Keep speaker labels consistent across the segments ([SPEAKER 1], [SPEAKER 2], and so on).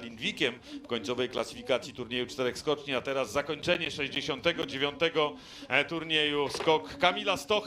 [SPEAKER 1] Lindwikiem w końcowej klasyfikacji turnieju czterech skoczni, a teraz zakończenie 69. e, turnieju skok Kamila Stoch.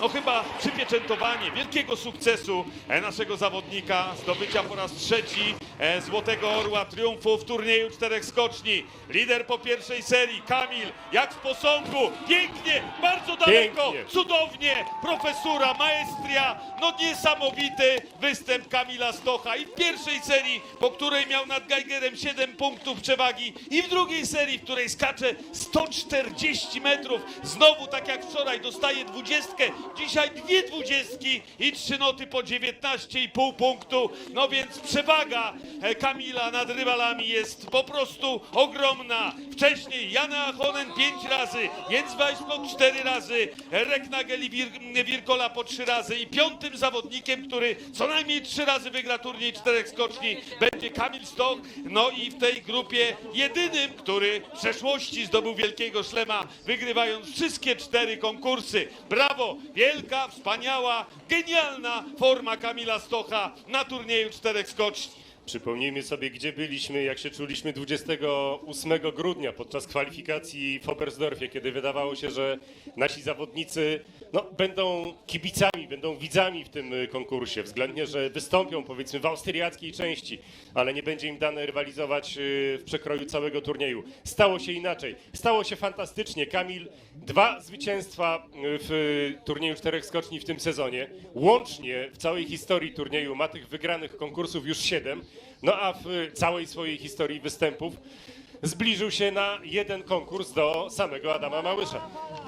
[SPEAKER 1] No chyba przypieczętowanie wielkiego sukcesu e, naszego zawodnika, zdobycia po raz trzeci e, Złotego Orła triumfu w turnieju czterech skoczni. Lider po pierwszej serii, Kamil, jak w posągu, pięknie, bardzo daleko,
[SPEAKER 2] Pięknie.
[SPEAKER 1] cudownie, profesura, maestria, no niesamowity występ Kamila Stocha i w pierwszej serii, po której miał nad Geigerem 7 punktów przewagi i w drugiej serii, w której skacze 140 metrów, znowu tak jak wczoraj dostaje dwudziestkę, dzisiaj dwie dwudziestki i trzy noty po 19,5 punktu, no więc przewaga e, Kamila nad rywalami jest po prostu ogromna. Wcześniej Jana Achonen 5 razy, Jens Weissblok 4 razy, Reknagel i Wir Wirkola po 3 razy i piątym zawodnikiem, który co najmniej 3 razy wygra turniej czterech skoczni będzie Kamil Stoch. No i w tej grupie jedynym, który w przeszłości zdobył wielkiego szlema, wygrywając wszystkie cztery konkursy. Brawo! Wielka, wspaniała, genialna forma Kamila Stocha na turnieju czterech skoczni.
[SPEAKER 2] Przypomnijmy sobie, gdzie byliśmy, jak się czuliśmy 28 grudnia podczas kwalifikacji w Oberstdorfie, kiedy wydawało się, że nasi zawodnicy no, będą kibicami, będą widzami w tym y, konkursie, względnie, że wystąpią powiedzmy w austriackiej części, ale nie będzie im dane rywalizować y, w przekroju całego turnieju. Stało się inaczej. Stało się fantastycznie. Kamil, dwa zwycięstwa y, w turnieju czterech skoczni w tym sezonie. Łącznie w całej historii turnieju ma tych wygranych konkursów już siedem. No a w całej swojej historii występów zbliżył się na jeden konkurs do samego Adama Małysza.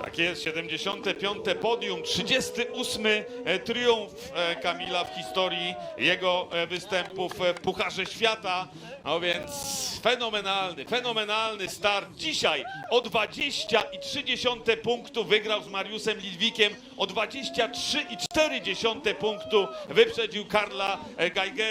[SPEAKER 1] Tak jest, 75. podium, 38. e, triumf e, Kamila w historii jego e, występów w Pucharze Świata. No więc fenomenalny, fenomenalny start. Dzisiaj o 20,3 punktu wygrał z Mariusem Lidwikiem, o 23,4 punktu wyprzedził Karla Geigera.